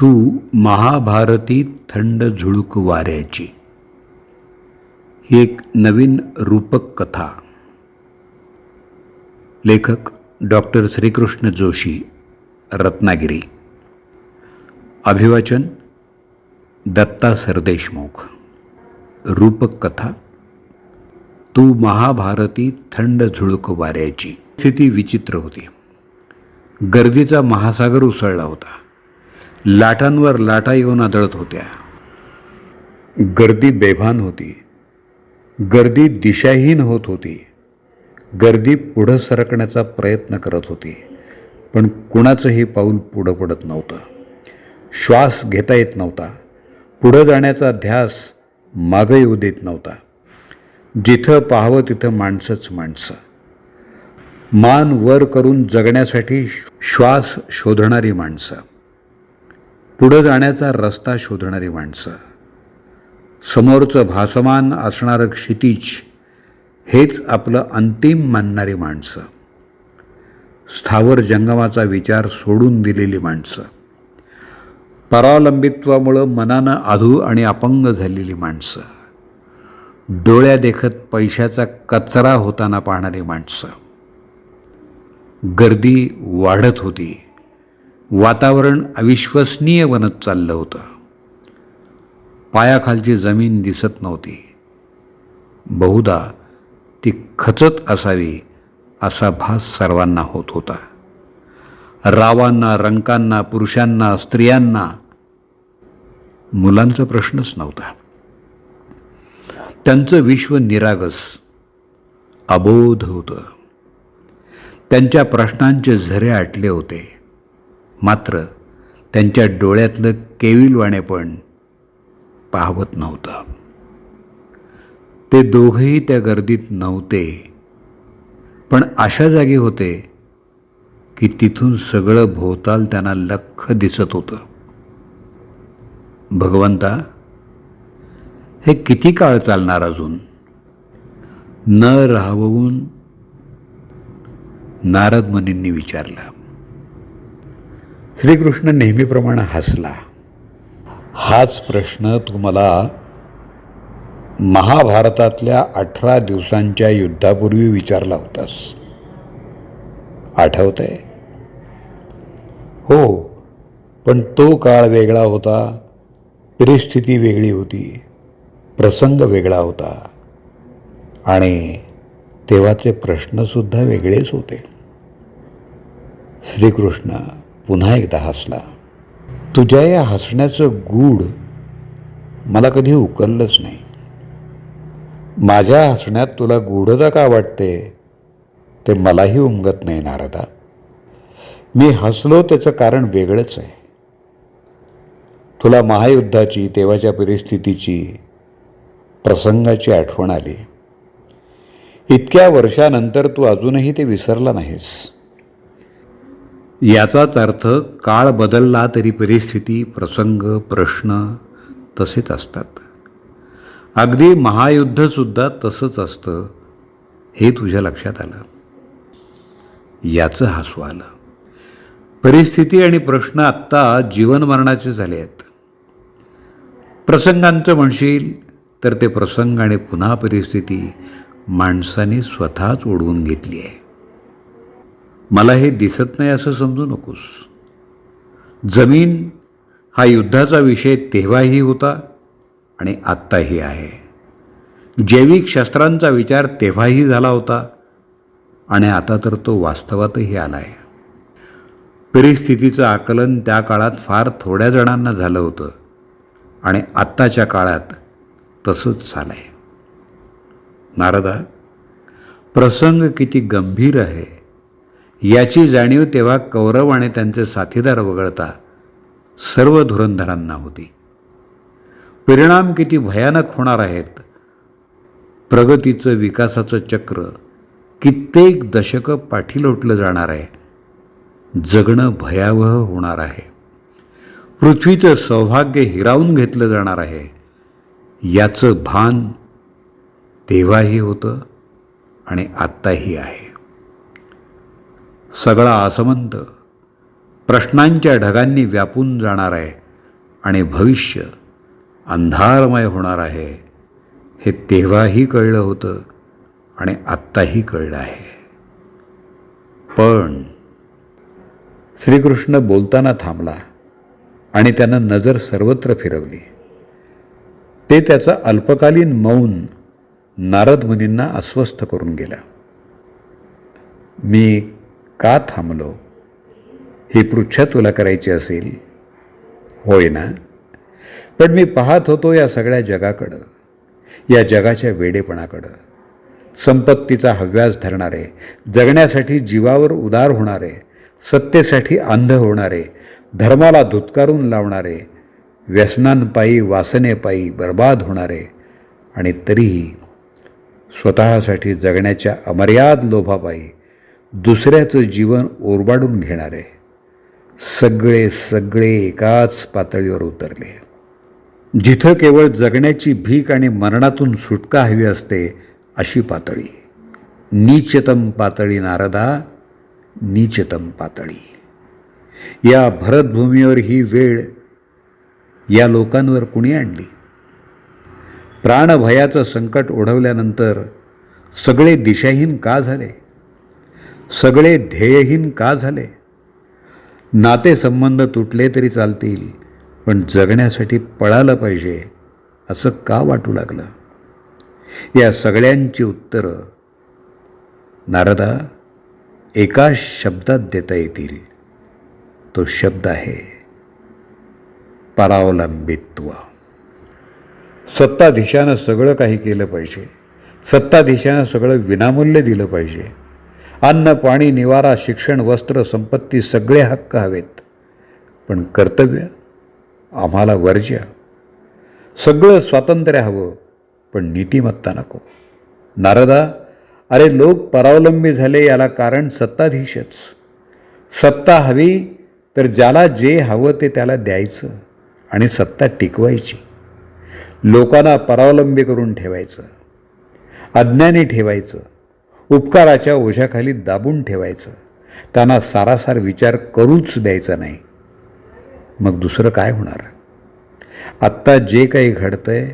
तू महाभारती थंड झुळूक वाऱ्याची. ही एक नवीन रूपक कथा. लेखक डॉक्टर श्रीकृष्ण जोशी रत्नागिरी. अभिवाचन दत्ता सरदेशमुख. रूपक कथा तू महाभारती थंड झुळूक वाऱ्याची. स्थिती विचित्र होती. गर्दीचा महासागर उसळला होता. लाटांवर लाटा येऊन आदळत होत्या. गर्दी बेभान होती. गर्दी दिशाहीन होत होती. गर्दी पुढं सरकण्याचा प्रयत्न करत होती. पण कुणाचंही पाऊल पुढं पडत नव्हतं. श्वास घेता येत नव्हता. पुढं जाण्याचा ध्यास मागं येऊ देत नव्हता. जिथं पाहावं तिथं माणसंच माणसं. मान वर करून जगण्यासाठी श्वास शोधणारी माणसं. पुढं जाण्याचा रस्ता शोधणारी माणसं. समोरचं भासमान असणारं क्षितिज हेच आपलं अंतिम मानणारी माणसं. स्थावर जंगमाचा विचार सोडून दिलेली माणसं. परावलंबित्वामुळं मनानं अधू आणि अपंग झालेली माणसं. डोळ्या देखत पैशाचा कचरा होताना पाहणारी माणसं. गर्दी वाढत होती. वातावरण अविश्वसनीय बनत चाललं होतं. पायाखालची जमीन दिसत नव्हती. बहुधा ती खचत असावी असा भास सर्वांना होत होता. रावांना रंकांना पुरुषांना स्त्रियांना मुलांचा प्रश्नच नव्हता. त्यांचं विश्व निरागस अबोध होतं. त्यांच्या प्रश्नांचे झरे आटले होते. मात्र त्यांच्या डोळ्यातलं केविलवाणेपण पाहवत नव्हतं. ते दोघंही त्या गर्दीत नव्हते पण अशा जागी होते की तिथून सगळं भोवताल त्यांना लख दिसत होतं. भगवंता हे किती काळ चालणार अजून? न राहवून नारद मुनींनी विचारलं. श्रीकृष्ण नेहमीप्रमाणे हसला. हाच प्रश्न तुम्हाला महाभारतातल्या अठरा दिवसांच्या युद्धापूर्वी विचारला होतास. आठवत आहे हो पण तो काळ वेगळा होता परिस्थिती वेगळी होती प्रसंग वेगळा होता आणि तेव्हाचे प्रश्नसुद्धा वेगळेच होते. श्रीकृष्ण पुन्हा एकदा हसला. तुझ्या या हसण्याचं गूढ मला कधी उकललंच नाही. माझ्या हसण्यात तुला गूढता का वाटते ते मलाही उमगत नाही नारदा. मी हसलो त्याचं कारण वेगळंच आहे. तुला महायुद्धाची तेव्हाच्या परिस्थितीची प्रसंगाची आठवण आली. इतक्या वर्षानंतर तू अजूनही ते विसरला नाहीस. याचाच अर्थ काळ बदलला तरी परिस्थिती प्रसंग प्रश्न तसेच असतात. अगदी महायुद्धसुद्धा तसंच असतं हे तुझ्या लक्षात आलं? याचं हसू आलं. परिस्थिती आणि प्रश्न आत्ता जीवनमरणाचे झाले आहेत. प्रसंगांचं म्हणशील तर ते प्रसंग आणि पुन्हा परिस्थिती माणसाने स्वतःच ओढवून घेतली आहे. मला हे दिसत नाही असं समजू नकोस. जमीन हा युद्धाचा विषय तेव्हाही होता आणि आत्ताही आहे. जैविक शस्त्रांचा विचार तेव्हाही झाला होता आणि आता तर तो वास्तवातही आला आहे परिस्थितीचं आकलन त्या काळात फार थोड्या जणांना झालं होतं आणि आत्ताच्या काळात तसंच झालं आहे नारदा प्रसंग किती गंभीर आहे. याची जाणीव तेव्हा कौरव आणि त्यांचे साथीदार वगळता सर्व धुरंधरांना होती. परिणाम किती भयानक होणार आहेत? प्रगतीचं विकासाचं चक्र कित्येक दशकं पाठी लोटलं जाणार आहे. जगणं भयावह होणार आहे. पृथ्वीचं सौभाग्य हिरावून घेतलं जाणार आहे. याचं भान तेव्हाही होतं आणि आत्ताही आहे. सगळा आसमंत प्रश्नांच्या ढगांनी व्यापून जाणार आहे आणि भविष्य अंधारमय होणार आहे हे तेव्हाही कळलं होतं आणि आत्ताही कळलं आहे. पण श्रीकृष्ण बोलताना थांबला आणि त्यानं नजर सर्वत्र फिरवली. ते त्याचं अल्पकालीन मौन नारद मुनींना अस्वस्थ करून गेलं. मी का थांबलो? ही पृच्छा तुला करायची असेल? होय ना? पण मी पाहत होतो या सगळ्या जगाकडं या जगाच्या वेडेपणाकडं. संपत्तीचा हव्यास धरणारे जगण्यासाठी जीवावर उदार होणारे सत्तेसाठी अंध होणारे धर्माला धुतकारून लावणारे व्यसनांपायी वासनेपायी बर्बाद होणारे आणि तरीही स्वतःसाठी जगण्याच्या अमर्याद लोभापायी दुसऱ्याचं जीवन ओरबाडून घेणारे. सगळे सगळे एकाच पातळीवर उतरले. जिथं केवळ जगण्याची भीक आणि मरणातून सुटका हवी असते अशी पातळी. नीचतम पातळी नारदा नीचतम पातळी. या भरतभूमीवर ही वेळ या लोकांवर कुणी आणली? प्राणभयाचं संकट ओढवल्यानंतर सगळे दिशाहीन का झाले? सगळे ध्येयहीन का झाले? नातेसंबंध तुटले तरी चालतील पण जगण्यासाठी पळालं पाहिजे असं का वाटू लागलं? या सगळ्यांची उत्तरं नारदा एका शब्दात देता येतील. तो शब्द आहे परावलंबित्व. सत्ताधीशानं सगळं काही केलं पाहिजे. सत्ताधीशानं सगळं विनामूल्य दिलं पाहिजे. अन्न पाणी निवारा शिक्षण वस्त्र संपत्ती सगळे हक्क हवेत. पण कर्तव्य आम्हाला वर्ज्य. सगळं स्वातंत्र्य हवं पण नीतिमत्ता नको. नारदा अरे लोक परावलंबी झाले याला कारण सत्ताधीशच. सत्ता हवी तर ज्याला जे हवं ते त्याला द्यायचं आणि सत्ता टिकवायची. लोकांना परावलंबी करून ठेवायचं. अज्ञानी ठेवायचं. उपकाराच्या ओझ्याखाली दाबून ठेवायचं. त्यांना सारासार विचार करूच द्यायचा नाही. मग दुसरं काय होणार? आत्ता जे काही घडतंय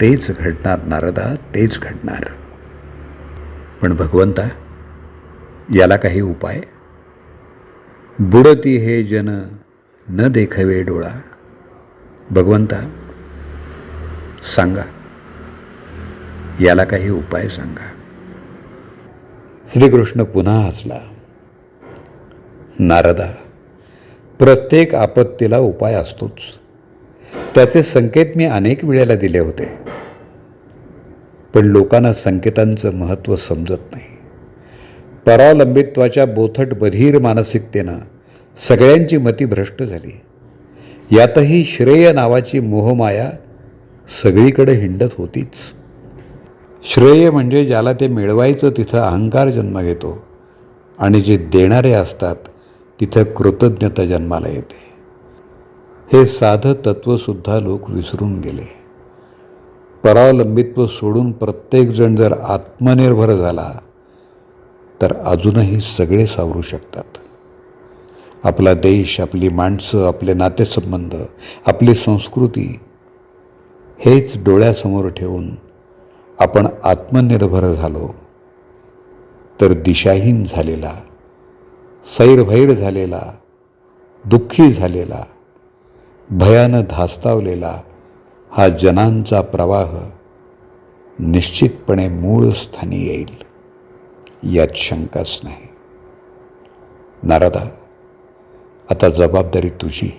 तेच घडणार नारदा तेच घडणार. पण भगवंता याला काही उपाय? बुडती हे जन न देखवे डोळा. भगवंता सांगा. याला काही उपाय सांगा. श्रीकृष्ण पुन्हा हसला. नारदा प्रत्येक आपत्तीला उपाय असतोच. त्याचे संकेत मी अनेक वेळेला दिले होते. पण लोकांना संकेतांचं महत्त्व समजत नाही. परावलंबित्वाच्या बोथट बधीर मानसिकतेनं सगळ्यांची मती भ्रष्ट झाली. यातही श्रेय नावाची मोहमाया सगळीकडे हिंडत होतीच. श्रेय म्हणजे ज्याला ते मिळवायचं तिथं अहंकार जन्म घेतो. आणि जे देणारे असतात तिथं कृतज्ञता जन्माला येते. हे साधं तत्त्वसुद्धा लोक विसरून गेले. परावलंबित्व सोडून प्रत्येकजण जर आत्मनिर्भर झाला तर अजूनही सगळे सावरू शकतात. आपला देश आपली माणसं आपले नातेसंबंध आपली संस्कृती हेच डोळ्यासमोर ठेवून आपण आत्मनिर्भर झालो तर दिशाहीन झालेला सैरभैर झालेला दुःखी झालेला भयानं धास्तावलेला हा जनांचा प्रवाह निश्चितपणे मूळ स्थानी येईल यात शंकाच नाही. नारदा आता जबाबदारी तुझी.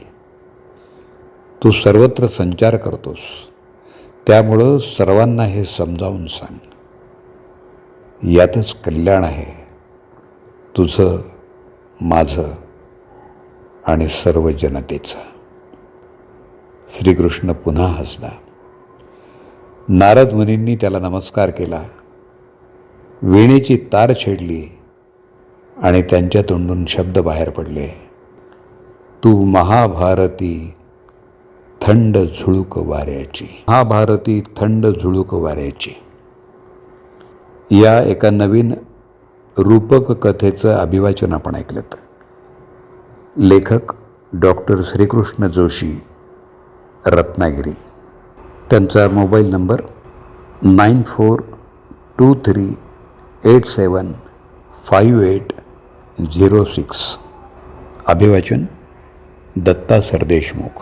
तू सर्वत्र संचार करतोस. त्यामुळं सर्वांना हे समजावून सांग. यातच कल्याण आहे. तुझं माझं आणि सर्व जनतेचं. श्रीकृष्ण पुन्हा हसला. नारद मुनींनी त्याला नमस्कार केला. वेणीची तार छेडली आणि त्यांच्या तोंडून शब्द बाहेर पडले. तू महाभारती थंड झुळूक वाऱ्याची. महाभारती थंड झुळूक वाऱ्याची. या एका नवीन रूपक कथेचं अभिवाचन आपण ऐकलं लेखक डॉक्टर श्रीकृष्ण जोशी रत्नागिरी. त्यांचा mobile number nine four two three eight seven five eight zero six. अभिवाचन Datta Sardeshmukh.